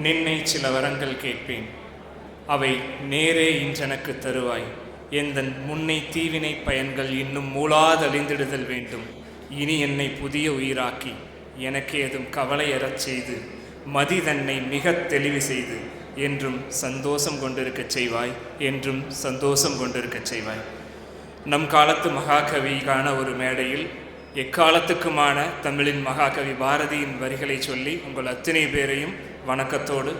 நின்னை சில வரங்கள் கேட்பேன். அவை நேரே இன்றெனக்கு தருவாய். எந்தன் முன்னை தீவினை பயன்கள் இன்னும் மூலாதழிந்திடுதல் வேண்டும். இனி என்னை புதிய உயிராக்கி எனக்கு ஏதும் கவலையறச் செய்து மதி தன்னை மிகத் தெளிவு செய்து என்றும் சந்தோஷம் கொண்டிருக்கச் செய்வாய் என்றும் சந்தோஷம் கொண்டிருக்கச் செய்வாய். நம் காலத்து மகாகவிக்கான ஒரு மேடையில் எக்காலத்துக்குமான தமிழின் மகாகவி பாரதியின் வரிகளை சொல்லி உங்கள் அத்தனை பேரையும் வணக்கத்தோடு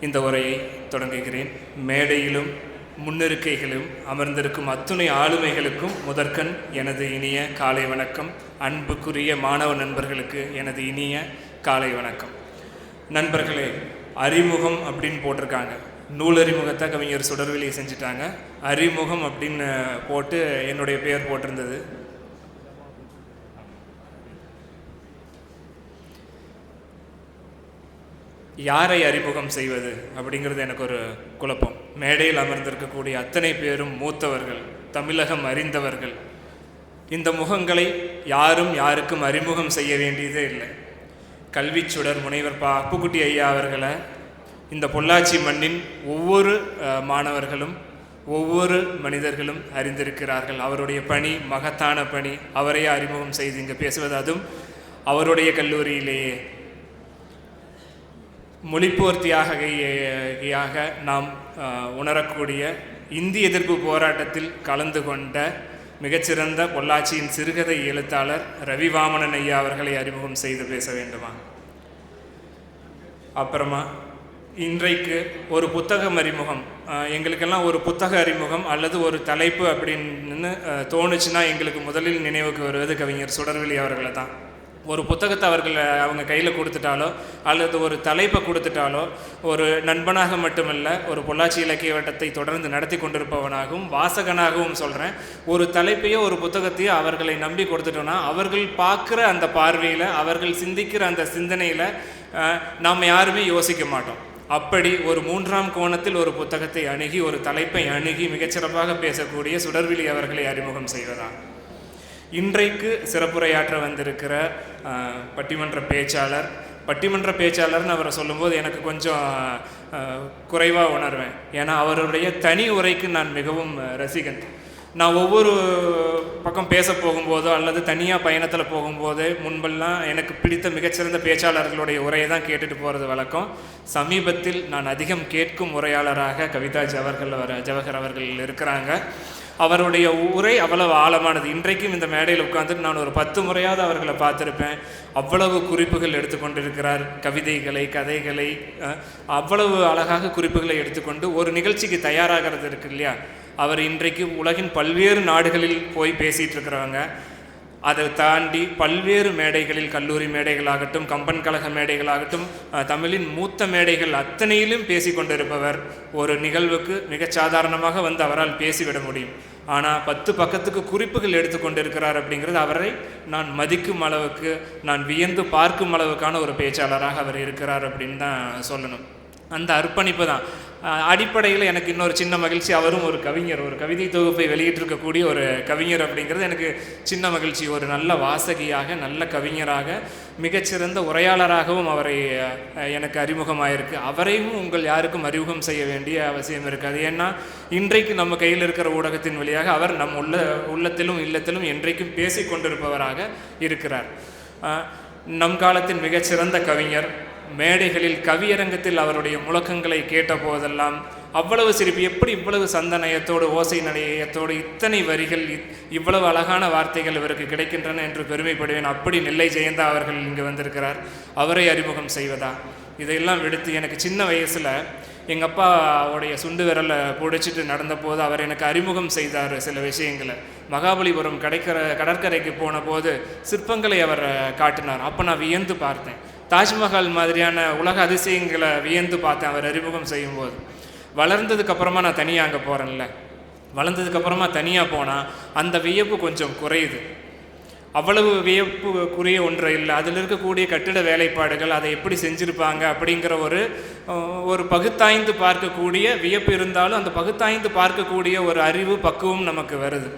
இந்த உரையை தொடங்குகிறேன். மேடையிலும் முன்னிருக்கைகளும் அமர்ந்திருக்கும் அத்துணை ஆளுமைகளுக்கும் முதற்கண் எனது இனிய காலை வணக்கம். அன்புக்குரிய மாணவ நண்பர்களுக்கு எனது இனிய காலை வணக்கம். நண்பர்களே அறிமுகம் அப்படின்னு போட்டிருக்காங்க. நூலறிமுகத்தை கவிஞர் சுடர்வெளி செஞ்சுட்டாங்க. அறிமுகம் அப்படின்னு போட்டு என்னுடைய பெயர் போட்டிருந்தது. யாரை அறிமுகம் செய்வது அப்படிங்கிறது எனக்கு ஒரு குழப்பம். மேடையில் அமர்ந்திருக்கக்கூடிய அத்தனை பேரும் மூத்தவர்கள் தமிழகம் அறிந்தவர்கள். இந்த முகங்களை யாரும் யாருக்கும் அறிமுகம் செய்ய வேண்டியதே இல்லை. கல்வி சுடர் முனைவர் பா. அப்புக்குட்டி ஐயா அவர்களை இந்த பொள்ளாச்சி மண்ணின் ஒவ்வொரு மாணவர்களும் ஒவ்வொரு மனிதர்களும் அறிந்திருக்கிறார்கள். அவருடைய பணி மகத்தான பணி அவரையே அறிமுகம் செய்து இங்கே பேசுவது. அதுவும் அவருடைய கல்லூரியிலேயே. மொழிப்போர் நாம் உணரக்கூடிய இந்தி எதிர்ப்பு போராட்டத்தில் கலந்து கொண்ட மிகச்சிறந்த பொள்ளாச்சியின் சிறுகதை எழுத்தாளர் ரவிவாமணன் ஐயா அவர்களை அறிமுகம் செய்து பேச வேண்டுமா? அப்புறமா இன்றைக்கு ஒரு புத்தகம் அறிமுகம். எங்களுக்கெல்லாம் ஒரு புத்தக அறிமுகம் அல்லது ஒரு தலைப்பு அப்படின்னு தோணுச்சுன்னா எங்களுக்கு முதலில் நினைவுக்கு வருவது கவிஞர் சுடர்வெளி அவர்களை தான் ஒரு புத்தகத்தை அவர்கள் அவங்க கையில் கொடுத்துட்டாலோ அல்லது ஒரு தலைப்பை கொடுத்துட்டாலோ ஒரு நண்பனாக மட்டுமல்ல ஒரு பொள்ளாச்சி இலக்கிய வட்டத்தை தொடர்ந்து நடத்தி கொண்டிருப்பவனாகவும் வாசகனாகவும் சொல்கிறேன் ஒரு தலைப்பையோ ஒரு புத்தகத்தையோ அவர்களை நம்பி கொடுத்துட்டோன்னா அவர்கள் பார்க்குற அந்த பார்வையில் அவர்கள் சிந்திக்கிற அந்த சிந்தனையில் நாம் யாருமே யோசிக்க மாட்டோம். அப்படி ஒரு மூன்றாம் கோணத்தில் ஒரு புத்தகத்தை அணுகி ஒரு தலைப்பை அணுகி மிகச்சிறப்பாக பேசக்கூடிய சுடர்விழி அவர்களை அறிமுகம் செய்வதான் இன்றைக்கு சிறப்புரையாற்ற வந்திருக்கிற பட்டிமன்ற பேச்சாளர். பட்டிமன்ற பேச்சாளர்னு அவரை சொல்லும்போது எனக்கு கொஞ்சம் குறைவாக உணர்வேன். ஏன்னா அவருடைய தனி உரைக்கு நான் மிகவும் ரசிகன். நான் ஒவ்வொரு பக்கம் பேச போகும்போதோ அல்லது தனியாக பயணத்தில் போகும்போது முன்பெல்லாம் எனக்கு பிடித்த மிகச்சிறந்த பேச்சாளர்களுடைய உரையை தான் கேட்டுட்டு போகிறது வழக்கம். சமீபத்தில் நான் அதிகம் கேட்கும் உரையாளராக கவிதா ஜவஹர் வர ஜவஹர் அவர்கள் இருக்கிறாங்க. அவருடைய உரை அவ்வளவு ஆழமானது. இன்றைக்கும் இந்த மேடையில் உட்கார்ந்துட்டு நான் ஒரு பத்து முறையாவது அவர்களை பார்த்துருப்பேன். அவ்வளவு குறிப்புகள் எடுத்துக்கொண்டிருக்கிறார் கவிதைகளை கதைகளை அவ்வளவு அழகாக குறிப்புகளை எடுத்துக்கொண்டு ஒரு நிகழ்ச்சிக்கு தயாராகிறது இருக்கு இல்லையா? அவர் இன்றைக்கு உலகின் பல்வேறு நாடுகளில் போய் பேசிகிட்டு இருக்கிறவங்க. அதை தாண்டி பல்வேறு மேடைகளில் கல்லூரி மேடைகளாகட்டும் கம்பன் கழக மேடைகளாகட்டும் தமிழின் மூத்த மேடைகள் அத்தனையிலும் பேசி கொண்டிருப்பவர். ஒரு நிகழ்வுக்கு மிகச் சாதாரணமாக வந்து அவரால் பேசிவிட முடியும். ஆனால் பத்து பக்கத்துக்கு குறிப்புகள் எடுத்துக்கொண்டிருக்கிறார் அப்படிங்கிறது அவரை நான் மதிக்கும் அளவுக்கு நான் வியந்து பார்க்கும் அளவுக்கான ஒரு பேச்சாளராக அவர் இருக்கிறார் அப்படின்னு தான் சொல்லணும். அந்த அர்ப்பணிப்பு தான். அடிப்படையில் எனக்கு இன்னொரு சின்ன மகிழ்ச்சி அவரும் ஒரு கவிஞர். ஒரு கவிதை தொகுப்பை வெளியிட்டிருக்கக்கூடிய ஒரு கவிஞர் அப்படிங்கிறது எனக்கு சின்ன மகிழ்ச்சி. ஒரு நல்ல வாசகியாக நல்ல கவிஞராக மிகச்சிறந்த உரையாளராகவும் அவரை எனக்கு அறிமுகமாயிருக்கு. அவரையும் உங்கள் யாருக்கும் அறிமுகம் செய்ய வேண்டிய அவசியம் இருக்காது. ஏன்னா இன்றைக்கு நம்ம கையில் இருக்கிற ஊடகத்தின் வழியாக அவர் நம் உள்ள உள்ளத்திலும் இல்லத்திலும் என்றைக்கும் பேசிக் கொண்டிருப்பவராக இருக்கிறார் நம் காலத்தின் மிகச்சிறந்த கவிஞர் மேடைகளில் கவியரங்கத்தில் அவருடைய முழக்கங்களை கேட்ட போதெல்லாம் அவ்வளவு சிரிப்பு எப்படி இவ்வளவு சந்தனயத்தோடு ஓசை நடையத்தோடு இத்தனை வரிகள் இவ்வளவு அழகான வார்த்தைகள் இவருக்கு கிடைக்கின்றன என்று பெருமைப்படுவேன். அப்படி நெல்லை ஜெயந்தா அவர்கள் இங்கு வந்திருக்கிறார். அவரை அறிமுகம் செய்வதா? இதையெல்லாம் விடுத்து எனக்கு சின்ன வயசில் எங்கள் அப்பா அவருடைய சுண்டு விரலை பிடிச்சிட்டு நடந்தபோது அவர் எனக்கு அறிமுகம் செய்தார் சில விஷயங்களை. மகாபலிபுரம் கடைக்கரை கடற்கரைக்கு போன போது சிற்பங்களை அவர் காட்டினார். அப்போ நான் வியந்து பார்த்தேன். தாஜ்மஹால் மாதிரியான உலக அதிசயங்களை வியந்து பார்த்தேன் அவர் அறிமுகம் செய்யும்போது வளர்ந்ததுக்கப்புறமா நான் தனியாக அங்கே போகிறேன்ல வளர்ந்ததுக்கப்புறமா தனியாக போனால் அந்த வியப்பு கொஞ்சம் குறையுது. அவ்வளவு வியப்புக்குரிய ஒன்றை இல்லை. அதில் இருக்கக்கூடிய கட்டிட வேலைப்பாடுகள் அதை எப்படி செஞ்சுருப்பாங்க அப்படிங்கிற ஒரு ஒரு பகுத்தாய்ந்து பார்க்கக்கூடிய வியப்பு இருந்தாலும் அந்த பகுத்தாய்ந்து பார்க்கக்கூடிய ஒரு அறிவு பக்குவம் நமக்கு வருது.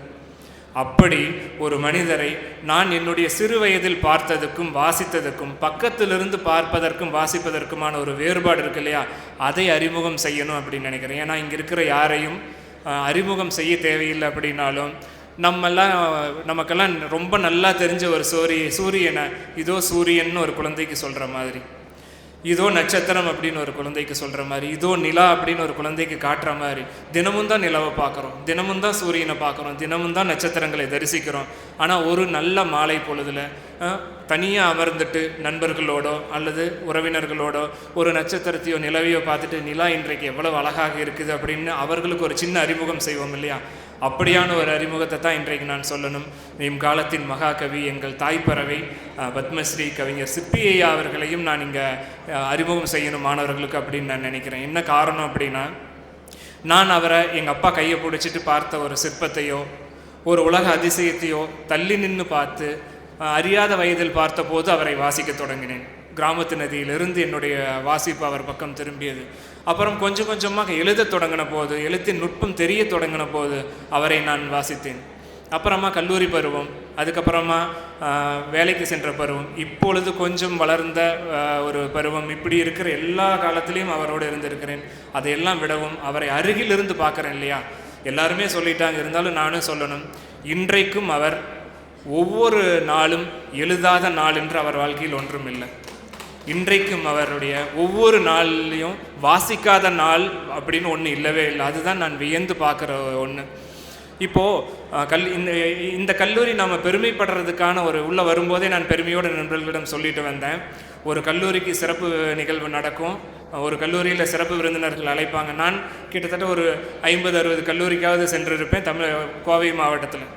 அப்படி ஒரு மனிதரை நான் என்னுடைய சிறு வயதில் பார்த்ததுக்கும் வாசித்ததுக்கும் பக்கத்திலிருந்து பார்ப்பதற்கும் வாசிப்பதற்குமான ஒரு வேறுபாடு இருக்கு இல்லையா? அதை அறிமுகம் செய்யணும் அப்படின்னு நினைக்கிறேன். ஏன்னா இங்கே இருக்கிற யாரையும் அறிமுகம் செய்ய தேவையில்லை அப்படின்னாலும் நம்மெல்லாம் நமக்கெல்லாம் ரொம்ப நல்லா தெரிஞ்ச ஒரு சூரிய சூரியனை இதோ சூரியன்னு ஒரு குழந்தைக்கு சொல்கிற மாதிரி. இதோ நட்சத்திரம் அப்படின்னு ஒரு குழந்தைக்கு சொல்கிற மாதிரி இதோ நிலா அப்படின்னு ஒரு குழந்தைக்கு காட்டுற மாதிரி தினமும் தான் நிலவை பார்க்குறோம் தினமும் தான் சூரியனை பார்க்குறோம் தினமும் தான் நட்சத்திரங்களை தரிசிக்கிறோம். ஆனால் ஒரு நல்ல மாலை பொழுதில் தனியாக அமர்ந்துட்டு நண்பர்களோடோ அல்லது உறவினர்களோடோ ஒரு நட்சத்திரத்தையோ நிலவையோ பார்த்துட்டு நிலா இன்றைக்கு எவ்வளவு அழகாக இருக்குது அப்படின்னு அவர்களுக்கு ஒரு சின்ன அறிமுகம் செய்வோம் இல்லையா? அப்படியான ஒரு அறிமுகத்தை தான் இன்றைக்கு நான் சொல்லணும். எம் காலத்தின் மகாகவி எங்கள் தாய்ப்பறவை பத்மஸ்ரீ கவிஞர் சிப்பிஐயா அவர்களையும் நான் இங்கே அறிமுகம் செய்யணும் மாணவர்களுக்கு அப்படின்னு நான் நினைக்கிறேன். என்ன காரணம் அப்படின்னா நான் அவரை எங்கள் அப்பா கையை பிடிச்சிட்டு பார்த்த ஒரு சிற்பத்தையோ ஒரு உலக அதிசயத்தையோ தள்ளி நின்று பார்த்து அறியாத வயதில் பார்த்தபோது அவரை வாசிக்க தொடங்கினேன். கிராமத்து நதியிலிருந்து என்னுடைய வாசிப்பு அவர் பக்கம் திரும்பியது. அப்புறம் கொஞ்சம் கொஞ்சமாக எழுதத் தொடங்கின போது எழுத்தின் நுட்பம் தெரிய தொடங்கின போது அவரை நான் வாசித்தேன். அப்புறமா கல்லூரி பருவம் அதுக்கப்புறமா வேலைக்கு சென்ற பருவம் இப்பொழுது கொஞ்சம் வளர்ந்த ஒரு பருவம் இப்படி இருக்கிற எல்லா காலத்திலையும் அவரோடு இருந்திருக்கிறேன். அதையெல்லாம் விடவும் அவரை அருகிலிருந்து பார்க்குறேன் இல்லையா? எல்லாருமே சொல்லிட்டாங்க இருந்தாலும் நானும் சொல்லணும். இன்றைக்கும் அவர் ஒவ்வொரு நாளும் எழுதாத நாள் என்று அவர் வாழ்க்கையில் ஒன்றும் இல்லை இன்றைக்கும் அவருடைய ஒவ்வொரு நாள்லையும் வாசிக்காத நாள் அப்படின்னு ஒன்று இல்லவே இல்லை. அதுதான் நான் வியந்து பார்க்குற ஒன்று இப்போது கல் இந்த இந்த கல்லூரி நாம் பெருமைப்படுறதுக்கான ஒரு உள்ளே வரும்போதே நான் பெருமையோட நண்பர்களிடம் சொல்லிட்டு வந்தேன். ஒரு கல்லூரிக்கு சிறப்பு நிகழ்வு நடக்கும். ஒரு கல்லூரியில் சிறப்பு விருந்தினர்கள் அழைப்பாங்க. நான் கிட்டத்தட்ட ஒரு ஐம்பது அறுபது கல்லூரிக்காவது சென்றிருப்பேன். தமிழ் கோவை மாவட்டத்தில்.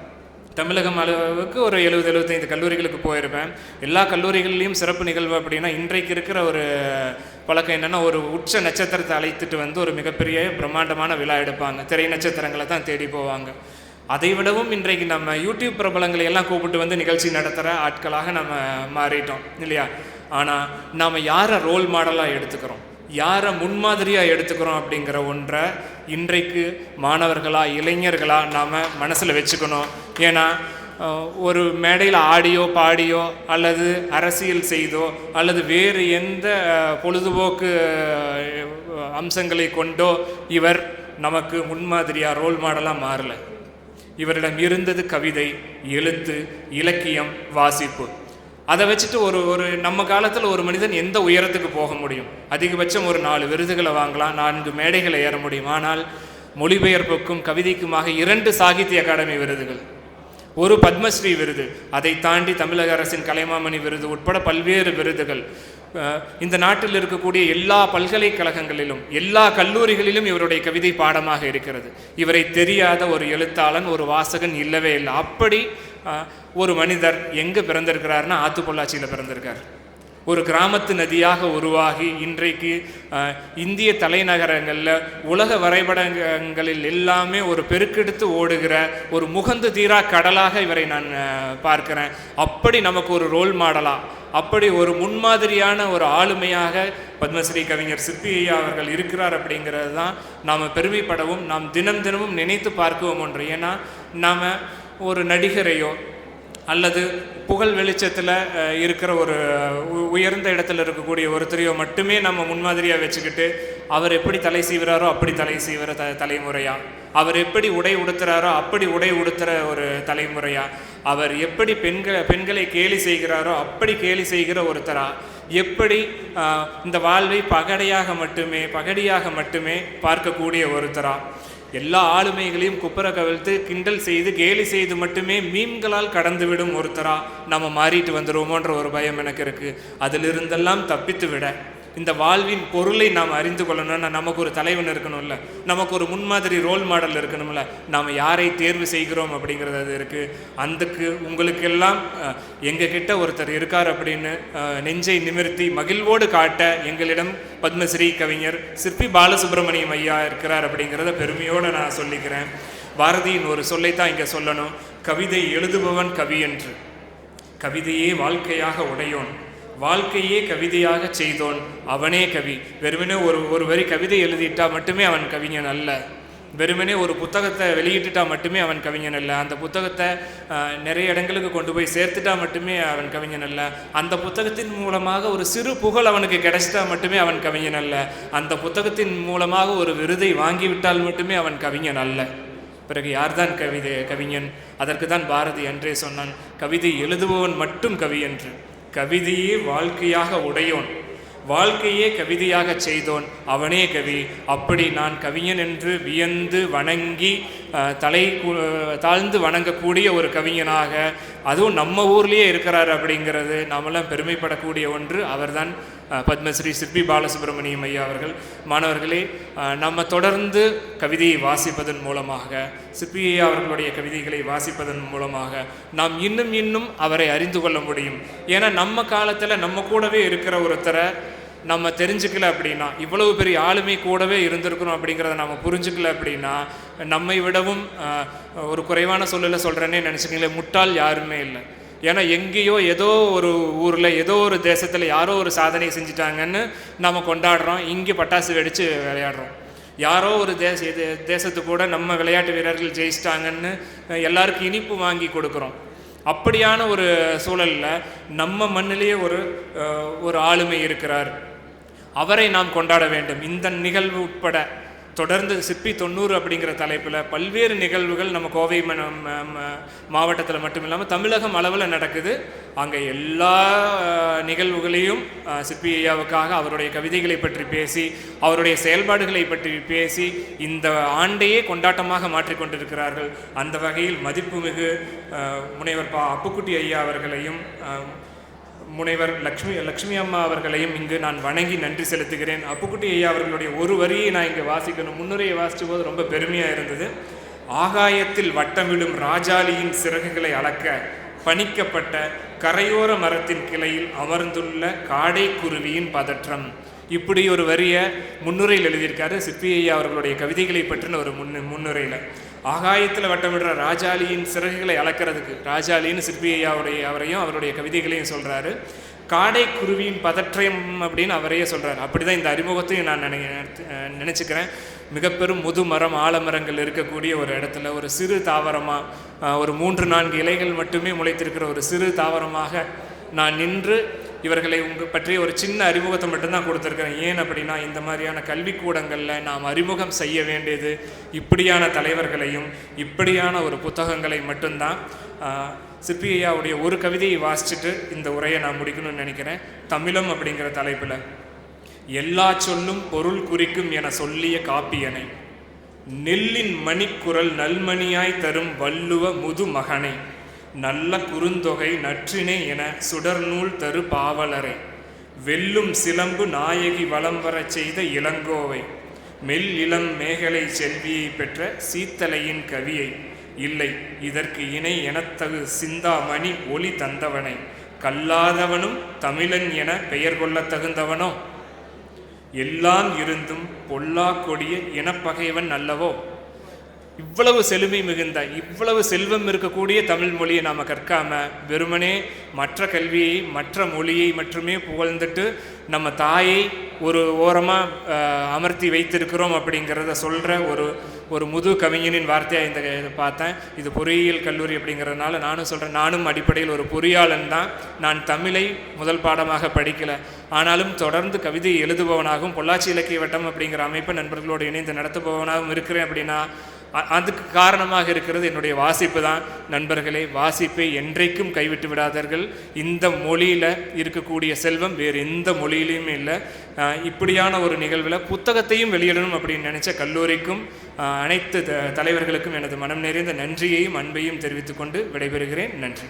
தமிழகம் அளவுக்கு ஒரு எழுபது எழுபத்தைந்து கல்லூரிகளுக்கு போயிருப்பேன். எல்லா கல்லூரிகள்லேயும் சிறப்பு நிகழ்வு அப்படின்னா இன்றைக்கு இருக்கிற ஒரு பழக்கம் என்னென்னா ஒரு உச்ச நட்சத்திரத்தை அழைத்துட்டு வந்து ஒரு மிகப்பெரிய பிரம்மாண்டமான விழா எடுப்பாங்க. திரை நட்சத்திரங்களை தான் தேடி போவாங்க. அதை விடவும் இன்றைக்கு நம்ம யூடியூப் பிரபலங்களை எல்லாம் கூப்பிட்டு வந்து நிகழ்ச்சி நடத்துகிற ஆட்களாக நம்ம மாறிட்டோம் இல்லையா? ஆனால் நாம் யாரை ரோல் மாடலாக எடுத்துக்கிறோம்? யாரை முன்மாதிரியாக எடுத்துக்கிறோம் அப்படிங்கிற ஒன்றை இன்றைக்கு மாணவர்களாக இளைஞர்களாக நாம் மனசில் வச்சுக்கணும். ஏன்னா ஒரு மேடையில் ஆடியோ பாடியோ அல்லது அரசியல் செய்தோ அல்லது வேறு எந்த பொழுதுபோக்கு அம்சங்களை கொண்டோ இவர் நமக்கு முன்மாதிரியாக ரோல் மாடலாக மாறலை. இவரிடம் இருந்தது கவிதை எழுத்து இலக்கியம் வாசிப்பு. அதை வச்சுட்டு ஒரு ஒரு நம்ம காலத்தில் ஒரு மனிதன் எந்த உயரத்துக்கு போக முடியும்? அதிகபட்சம் ஒரு நாலு விருதுகளை வாங்கலாம் நான்கு மேடைகளை ஏற முடியும். ஆனால் மொழிபெயர்ப்புக்கும் கவிதைக்குமாக இரண்டு சாகித்ய அகாடமி விருதுகள். ஒரு பத்மஸ்ரீ விருது அதை தாண்டி தமிழக அரசின் கலைமாமணி விருது உட்பட பல்வேறு விருதுகள். இந்த நாட்டில் இருக்கக்கூடிய எல்லா பல்கலைக்கழகங்களிலும் எல்லா கல்லூரிகளிலும் இவருடைய கவிதை பாடமாக இருக்கிறது. இவரை தெரியாத ஒரு எழுத்தாளன் ஒரு வாசகன் இல்லவே இல்லை. அப்படி ஒரு மனிதர் எங்கே பிறந்திருக்கிறாருன்னா ஆத்துப்பொள்ளாச்சியில் பிறந்திருக்கார். ஒரு கிராமத்து நதியாக உருவாகி இன்றைக்கு இந்திய தலைநகரங்களில் உலக வரைபடங்களில் எல்லாமே ஒரு பெருக்கெடுத்து ஓடுகிற ஒரு முகந்து தீரா கடலாக இவரை நான் பார்க்கிறேன். அப்படி நமக்கு ஒரு ரோல் மாடலாக அப்படி ஒரு முன்மாதிரியான ஒரு ஆளுமையாக பத்மஸ்ரீ கவிஞர் சிற்பி ஐயா அவர்கள் இருக்கிறார் அப்படிங்கிறது தான் நாம் பெருமைப்படவும் நாம் தினம் தினமும் நினைத்து பார்க்கவும் ஒன்று. ஏன்னா நாம் ஒரு நடிகரையோ அல்லது புகழ் வெளிச்சத்தில் இருக்கிற ஒரு உயர்ந்த இடத்துல இருக்கக்கூடிய ஒருத்தரையோ மட்டுமே நம்ம முன்மாதிரியாக வச்சுக்கிட்டு அவர் எப்படி தலை சீவுறாரோ அப்படி தலை சீவுற த தலைமுறையாக அவர் எப்படி உடை உடுத்துறாரோ அப்படி உடை உடுத்துகிற ஒரு தலைமுறையாக அவர் எப்படி பெண்களை பெண்களை கேலி செய்கிறாரோ அப்படி கேலி செய்கிற ஒருத்தராக எப்படி இந்த வாழ்வை பகடையாக மட்டுமே பகடியாக மட்டுமே பார்க்கக்கூடிய ஒருத்தராக எல்லா ஆளுமைகளையும் குப்புற கவிழ்த்து கிண்டல் செய்து கேலி செய்து மட்டுமே மீன்களால் கடந்துவிடும் ஒருத்தரா நம்ம மாறிட்டு வந்துடுவோமோன்ற ஒரு பயம் எனக்கு இருக்கு. அதிலிருந்தெல்லாம் தப்பித்து விட. இந்த வாழ்வின் பொருளை நாம் அறிந்து கொள்ளணும்னா நமக்கு ஒரு தலைவன் இருக்கணும்ல. நமக்கு ஒரு முன்மாதிரி ரோல் மாடல் இருக்கணும்ல. நாம் யாரை தேர்வு செய்கிறோம் அப்படிங்கிறது அது இருக்குது அதுக்கு உங்களுக்கெல்லாம் எங்ககிட்ட கிட்ட ஒருத்தர் இருக்கார் அப்படின்னு நெஞ்சை நிமிர்த்தி மகிழ்வோடு காட்ட எங்களிடம் பத்மஸ்ரீ கவிஞர் சிற்பி பாலசுப்ரமணியம் ஐயா இருக்கிறார் அப்படிங்கிறத பெருமையோடு நான் சொல்லிக்கிறேன். பாரதியின் ஒரு சொல்லைத்தான் இங்கே சொல்லணும். கவிதை எழுதுபவன் கவி என்று. கவிதையே வாழ்க்கையாக உடையோன். வாழ்க்கையே கவிதையாக செய்தோன். அவனே கவி. வெறுமனே ஒரு ஒரு வரி கவிதை எழுதிட்டா மட்டுமே அவன் கவிஞன் அல்ல. வெறுமனே ஒரு புத்தகத்தை வெளியிட்டுட்டா மட்டுமே அவன் கவிஞன் அல்ல. அந்த புத்தகத்தை நிறைய இடங்களுக்கு கொண்டு போய் சேர்த்துட்டா மட்டுமே அவன் கவிஞன் அல்ல. அந்த புத்தகத்தின் மூலமாக ஒரு சிறு புகழ் அவனுக்கு கிடைச்சிட்டா மட்டுமே அவன் கவிஞன் அல்ல. அந்த புத்தகத்தின் மூலமாக ஒரு விருதை வாங்கிவிட்டால் மட்டுமே அவன் கவிஞன் அல்ல. பிறகு யார்தான் கவிதை கவிஞன்? அதற்கு தான் பாரதி அன்றே சொன்னான் கவிதை எழுதுபவன் மட்டும் கவி என்று. கவிதையே வாழ்க்கையாக உடையோன். வாழ்க்கையே கவிதையாக செய்தோன். அவனே கவி. அப்படி நான் கவிஞன் என்று வியந்து வணங்கி தலை தாழ்ந்து வணங்கக்கூடிய ஒரு கவிஞனாக அதுவும் நம்ம ஊர்லேயே இருக்கிறார் அப்படிங்கிறது நாமெல்லாம் பெருமைப்படக்கூடிய ஒன்று. அவர்தான் பத்மஸ்ரீ சிற்பி பாலசுப்ரமணியம் ஐயா அவர்கள். மாணவர்களே நம்ம தொடர்ந்து கவிதையை வாசிப்பதன் மூலமாக சிற்பி ஐயா அவர்களுடைய கவிதைகளை வாசிப்பதன் மூலமாக நாம் இன்னும் இன்னும் அவரை அறிந்து கொள்ள முடியும். ஏன்னா நம்ம காலத்தில் நம்ம கூடவே இருக்கிற ஒருத்தரை நம்ம தெரிஞ்சுக்கல அப்படின்னா இவ்வளவு பெரிய ஆளுமை கூடவே இருந்திருக்கிறோம் அப்படிங்கிறத நம்ம புரிஞ்சுக்கல அப்படின்னா நம்மை விடவும் ஒரு குறைவான சொல்லலை சொல்கிறேன்னே நினச்சிக்கிங்களேன் முட்டாள் யாருமே இல்லை. ஏன்னா எங்கேயோ ஏதோ ஒரு ஊரில் ஏதோ ஒரு தேசத்தில் யாரோ ஒரு சாதனை செஞ்சிட்டாங்கன்னு நம்ம கொண்டாடுறோம் இங்கே பட்டாசு வெடித்து விளையாடுறோம். யாரோ ஒரு தேச இது தேசத்து கூட நம்ம விளையாட்டு வீரர்கள் ஜெயிச்சிட்டாங்கன்னு எல்லாருக்கும் இனிப்பு வாங்கி கொடுக்குறோம். அப்படியான ஒரு சூழலில் நம்ம மண்ணிலேயே ஒரு ஒரு ஆளுமை இருக்கிறார். அவரை நாம் கொண்டாட வேண்டும். இந்த நிகழ்வு உட்பட தொடர்ந்து சிப்பி தொண்ணூறு அப்படிங்கிற தலைப்பில் பல்வேறு நிகழ்வுகள் நம்ம கோவை மாவட்டத்தில் மட்டும் இல்லாமல் தமிழகம் அளவில் நடக்குது. அங்கே எல்லா நிகழ்வுகளையும் சிப்பி ஐயாவுக்காக அவருடைய கவிதைகளை பற்றி பேசி அவருடைய செயல்பாடுகளை பற்றி பேசி இந்த ஆண்டையே கொண்டாட்டமாக மாற்றிக்கொண்டிருக்கிறார்கள் அந்த வகையில் மதிப்புமிகு முனைவர் பா அப்புக்குட்டி ஐயா அவர்களையும் முனைவர் லக்ஷ்மி லக்ஷ்மி அம்மா அவர்களையும் இங்கு நான் வணங்கி நன்றி செலுத்துகிறேன். அப்புக்குட்டி ஐயா அவர்களுடைய ஒரு வரியை நான் இங்கே வாசிக்கணும். முன்னுரையை வாசித்த போது ரொம்ப பெருமையாக இருந்தது. ஆகாயத்தில் வட்டமிடும் ராஜாளியின் சிறகுகளை அளக்க பணிக்கப்பட்ட கரையோர மரத்தின் கிளையில் அமர்ந்துள்ள காடை குருவியின் பதற்றம். இப்படி ஒரு வரியை முன்னுரையில் எழுதியிருக்காரு சிப்பி ஐயா அவர்களுடைய கவிதைகளை பற்றின ஒரு முன்னு முன்னுரையில். ஆகாயத்தில் வட்டமிடுற ராஜாலியின் சிறகுகளை அளக்கிறதுக்கு ராஜாளின்னு சிற்பியாவுடைய அவரையும் அவருடைய கவிதைகளையும் சொல்கிறாரு காடை குருவியின் பதற்றம் அப்படின்னு அவரையே சொல்கிறார் அப்படி தான் இந்த அறிமுகத்தையும் நான் நினை நினச்சிக்கிறேன். மிகப்பெரும் மிக முது மரம் ஆலமரங்கள் இருக்கக்கூடிய ஒரு இடத்துல ஒரு சிறு தாவரமாக ஒரு மூன்று நான்கு இலைகள் மட்டுமே முளைத்திருக்கிற ஒரு சிறு தாவரமாக நான் நின்று இவர்களை உங்கள் பற்றிய ஒரு சின்ன அறிமுகத்தை மட்டும்தான் கொடுத்துருக்குறேன். ஏன் அப்படின்னா இந்த மாதிரியான கல்விக்கூடங்களில் நாம் அறிமுகம் செய்ய வேண்டியது இப்படியான தலைவர்களையும் இப்படியான ஒரு புத்தகங்களை மட்டும்தான். ஆஹ், ஒரு கவிதையை வாசிச்சுட்டு இந்த உரையை நான் முடிக்கணும்னு நினைக்கிறேன். தமிழம் அப்படிங்கிற தலைப்பில் எல்லா சொல்லும் பொருள் குறிக்கும் என சொல்லிய காப்பியனை நெல்லின் மணிக்குரல் நல்மணியாய் தரும் வள்ளுவ முது மகனை நல்ல குறுந்தொகை நற்றினை என சுடர்நூல் தரு பாவலரை. வெல்லும் சிலம்பு நாயகி வலம் வரச் செய்த இளங்கோவை. மெல் இளம் மேகலை செல்வியை பெற்ற சீத்தலையின் கவியை. இல்லை இதற்கு இணை எனத்தகு சிந்தாமணி ஒளி தந்தவனை. கல்லாதவனும் தமிழன் என பெயர் கொள்ளத் தகுந்தவனோ? எல்லாம் இருந்தும் பொல்லா கொடிய இனப்பகைவன் அல்லவோ? இவ்வளவு செழுமை மிகுந்த இவ்வளவு செல்வம் இருக்கக்கூடிய தமிழ் மொழியை நாம் கற்காம வெறுமனே மற்ற கல்வியை மற்ற மொழியை மட்டுமே புகழ்ந்துட்டு நம்ம தாயை ஒரு ஓரமாக அமர்த்தி வைத்திருக்கிறோம் அப்படிங்கிறத சொல்கிற ஒரு ஒரு முது கவிஞனின் வார்த்தையாக இந்த இதை பார்த்தேன். இது பொறியியல் கல்லூரி அப்படிங்கிறதுனால நானும் சொல்கிறேன் நானும் அடிப்படையில் ஒரு பொறியாளன் தான். நான் தமிழை முதல் பாடமாக படிக்கலை. ஆனாலும் தொடர்ந்து கவிதை எழுதுபவனாகவும் பொள்ளாச்சி இலக்கிய வட்டம் அப்படிங்கிற அமைப்பை நண்பர்களோடு இணைந்து நடத்துபவனாகவும் இருக்கிறேன் அப்படின்னா அதுக்கு காரணமாக இருக்கிறது என்னுடைய வாசிப்பு தான். நண்பர்களே வாசிப்பை என்றைக்கும் கைவிட்டு விடாதீர்கள். இந்த மொழியில் இருக்கக்கூடிய செல்வம் வேறு எந்த மொழியிலையுமே இல்லை. இப்படியான ஒரு நிகழ்வில் புத்தகத்தையும் வெளியிடணும் அப்படின்னு நினச்ச கல்லூரிக்கும் அனைத்து த- தலைவர்களுக்கும் எனது மனம் நிறைந்த நன்றியையும் அன்பையும் தெரிவித்துக்கொண்டு விடைபெறுகிறேன். நன்றி.